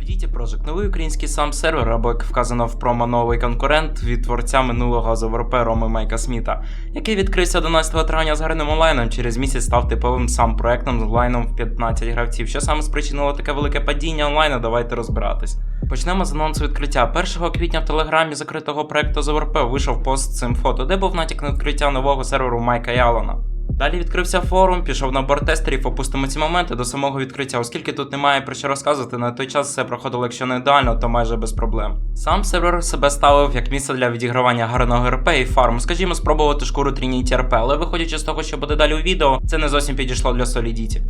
Solidity Project – новий український сам сервер, або як вказано в промо новий конкурент від творця минулого з ОВРП Роми Майка Сміта, який відкрився 11 травня з гарним онлайном. Через місяць став типовим сам проектом з онлайном в 15 гравців. Що саме спричинило таке велике падіння онлайну? Давайте розбиратись. Почнемо з анонсу відкриття. 1 квітня в телеграмі закритого проекту з ОВРП вийшов пост з цим фото, де був натяк на відкриття нового серверу Майка Ялона. Далі відкрився форум, пішов набор тестерів, опустимо ці моменти до самого відкриття, оскільки тут немає про що розказувати, на той час все проходило, якщо не ідеально, то майже без проблем. Сам сервер себе ставив як місце для відігравання гарного РП і фарм, скажімо, спробувати шкуру Trinity РП, але виходячи з того, що буде далі у відео, це не зовсім підійшло для Solidity.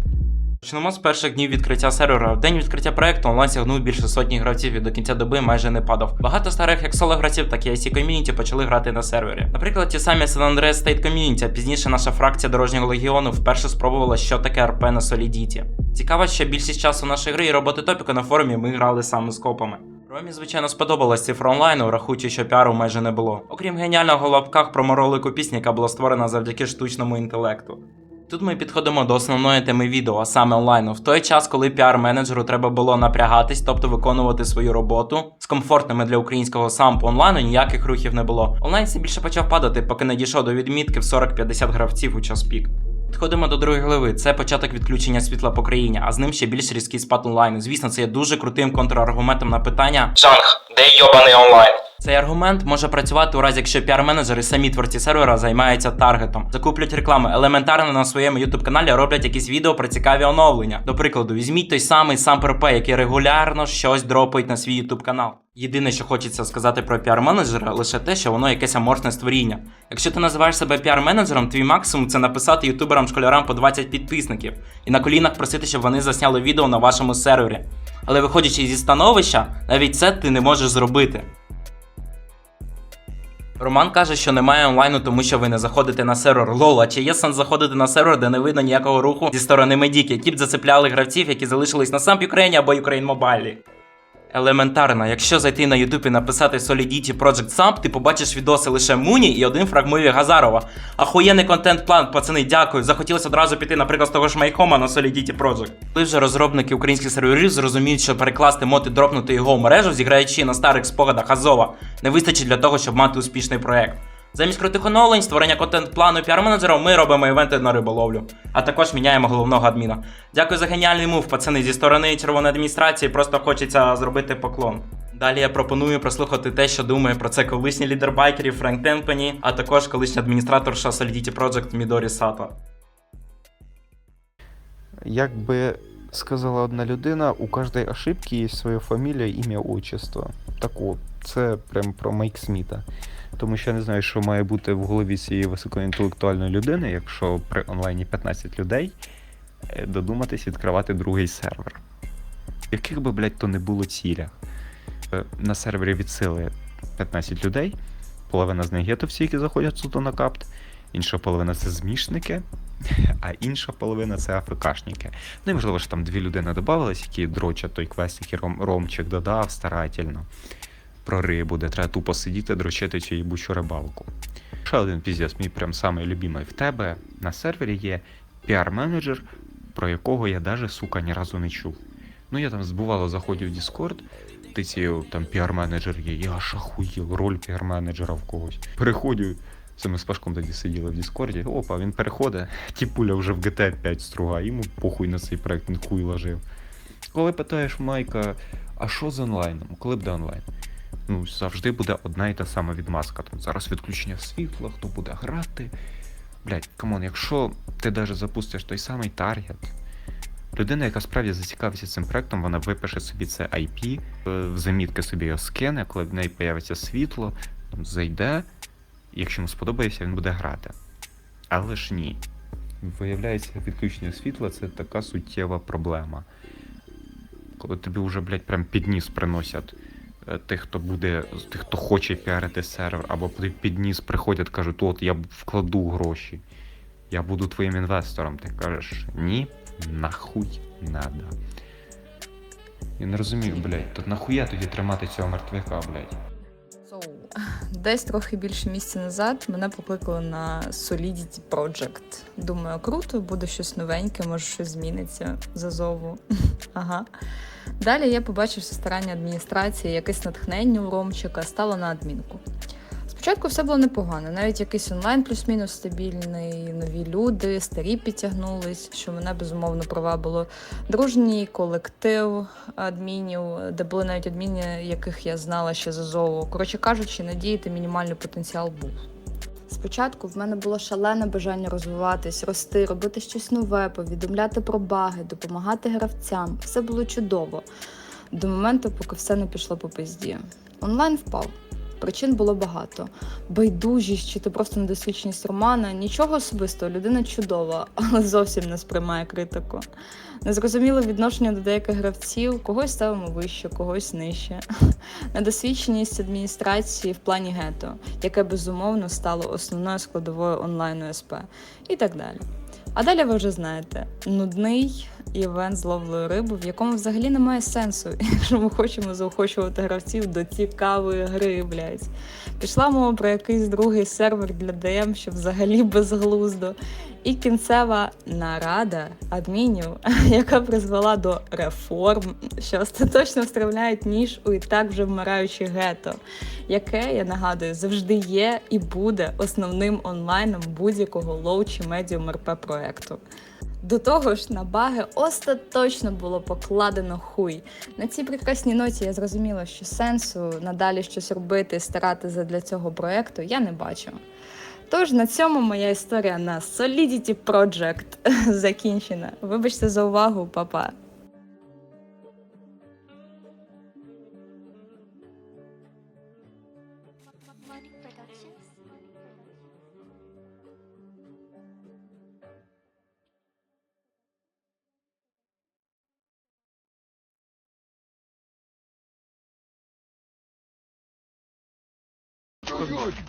Почнемо з перших днів відкриття сервера. В день відкриття проекту онлайн сягнув більше сотні гравців і до кінця доби майже не падав. Багато старих як соло гравців, так і IC ком'юніті почали грати на сервері. Наприклад, ті самі San Andreas State Community, а пізніше наша фракція дорожнього легіону вперше спробувала, що таке РП на Solidity. Цікаво, що більшість часу нашої гри і роботи топіку на форумі ми грали саме з копами. Ромі, звичайно, сподобалась цифра онлайну, врахуючи, що піару майже не було. Окрім геніального лапках проморолику пісні, яка була створена завдяки штучному інтелекту. Тут ми підходимо до основної теми відео, а саме онлайну. В той час, коли піар-менеджеру треба було напрягатись, тобто виконувати свою роботу з комфортними для українського сампу онлайну ніяких рухів не було. Онлайн все більше почав падати, поки не дійшов до відмітки в 40-50 гравців у час пік. Підходимо до другої глави. Це початок відключення світла по країні, а з ним ще більш різкий спад онлайну. Звісно, це є дуже крутим контраргументом на питання, Жанг, де йобаний онлайн? Цей аргумент може працювати у разі, якщо піар-менеджери самі творці сервера займаються таргетом, закуплять рекламу, елементарно на своєму youtube каналі роблять якісь відео про цікаві оновлення. До прикладу, візьміть той самий сам ПРП, який регулярно щось дропають на свій youtube канал. Єдине, що хочеться сказати про піар-менеджера, лише те, що воно якесь аморфне створіння. Якщо ти називаєш себе піар-менеджером, твій максимум це написати ютуберам школярам по 20 підписників і на колінах просити, щоб вони засняли відео на вашому сервері. Але виходячи зі становища, навіть це ти не можеш зробити. Роман каже, що немає онлайну, тому що ви не заходите на сервер. Лола. чи є сенс заходити на сервер, де не видно ніякого руху зі сторони медіки, які б зацепляли гравців, які залишились на сам Ukraine або Ukraine Mobile? Елементарно, якщо зайти на YouTube і написати Solidity Project Sump, ти побачиш відоси лише Муні і один фрагмові Газарова. Ахуєнний контент-план, пацани, дякую. Захотілося одразу піти, наприклад, з того ж Майкома на Solidity Project. Коли вже розробники українських серверів зрозуміють, що перекласти мод і дропнути його в мережу, зіграючи на старих спогадах Азова, не вистачить для того, щоб мати успішний проект. Замість крутих оновлень, створення контент-плану і піар-менеджером ми робимо івенти на риболовлю, а також міняємо головного адміна. Дякую за геніальний мув, пацани. Зі сторони червоної адміністрації просто хочеться зробити поклон. Далі я пропоную прослухати те, що думає про це колишній лідер байкерів Френк Темпені, а також колишній адміністратор Solidity Project Мідорі Сато. Як би сказала одна людина, у кожної ошибки є своя фамілія, ім'я, отчество. Так от, це прям про Майк Сміта. Тому що я не знаю, що має бути в голові цієї високоінтелектуальної людини, якщо при онлайні 15 людей е, додуматись відкривати другий сервер. Яких би, блядь, то не було цілях. Е, На сервері від сили 15 людей, половина з них гетовці, які заходять суто на капт, інша половина це змішники, а інша половина це АФКшники. Ну і можливо, що там дві людини додавались, які дрочать той квест, який Ром, Ромчик додав старательно. Про рибу, де треба тупо сидіти, дрочити цю їбучу рибалку. Ще один піздець, мій прям самий любимий. В тебе на сервері є піар-менеджер, про якого я даже, сука, ні разу не чув. Ну я там збувало заходив в Discord, ти ці там піар-менеджер є, я аж ахуїв, роль піар-менеджера в когось. Переходю, це ми з Пашком тоді сиділи в Діскорді. Опа, він переходить, тіпуля вже в GTA 5 струга, йому похуй на цей проект, він хуй ложив. Коли питаєш Майка, а що з онлайном? Коли буде онлайн? Ну, завжди буде одна і та сама відмазка. Там зараз відключення світла, хто буде грати. Блять, камон, якщо ти даже запустиш той самий таргет, людина, яка справді зацікавиться цим проектом, вона випише собі це IP, е, в замітки собі його скине, коли в неї появиться світло, зайде, і якщо йому сподобається, він буде грати. Але ж ні. Виявляється, відключення світла це така суттєва проблема. Коли тобі вже, блядь, прям під ніс приносять е, тих, хто буде, тих, хто хоче піарити сервер, або під ніс приходять, кажуть, от я вкладу гроші, я буду твоїм інвестором. Ти кажеш, ні, нахуй надо. Я не розумію, блядь, то нахуя тоді тримати цього мертвяка, блядь? Десь трохи більше місяця назад мене покликали на Solidity Project. Думаю, круто, буде щось новеньке, може щось зміниться за зову. ага. Далі я побачив старання адміністрації, якесь натхнення у Ромчика стало на адмінку. Спочатку все було непогано, навіть якийсь онлайн плюс-мінус стабільний, нові люди, старі підтягнулись, що мене безумовно привабило. Дружній колектив адмінів, де були навіть адміни, яких я знала ще з Азову. Коротше кажучи, надіяти мінімальний потенціал був. Спочатку в мене було шалене бажання розвиватись, рости, робити щось нове, повідомляти про баги, допомагати гравцям. Все було чудово. До моменту, поки все не пішло по пизді. Онлайн впав. Причин було багато. Байдужість чи то просто недосвідченість Романа. Нічого особистого, людина чудова, але зовсім не сприймає критику. Незрозуміле відношення до деяких гравців, когось ставимо вище, когось нижче. Недосвідченість адміністрації в плані гето, яке безумовно стало основною складовою онлайну СП, і так далі. А далі ви вже знаєте, нудний івент з ловлею риби, в якому взагалі немає сенсу, якщо ми хочемо заохочувати гравців до цікавої гри, блядь. Пішла мова про якийсь другий сервер для ДМ, що взагалі безглуздо. І кінцева нарада адмінів, яка призвела до реформ, що остаточно встромляють ніж у і так вже вмираюче гето, яке, я нагадую, завжди є і буде основним онлайном будь-якого лоу чи медіум РП проекту. До того ж, на баги остаточно було покладено хуй. На цій прекрасній ноті я зрозуміла, що сенсу надалі щось робити, старатися для цього проекту я не бачу. Тож на цьому моя історія на Solidity Project закінчена. Вибачте за увагу, папа.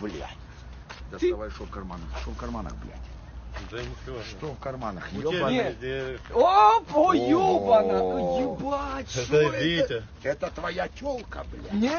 Блядь. Доставай, что в карманах. Что в карманах, блядь? Да ничего. Что в карманах? У тебя Ёбаный. везде- Оп, о, О. ёбана, ебать, что Это это? Витя. Это твоя телка, блядь. Не,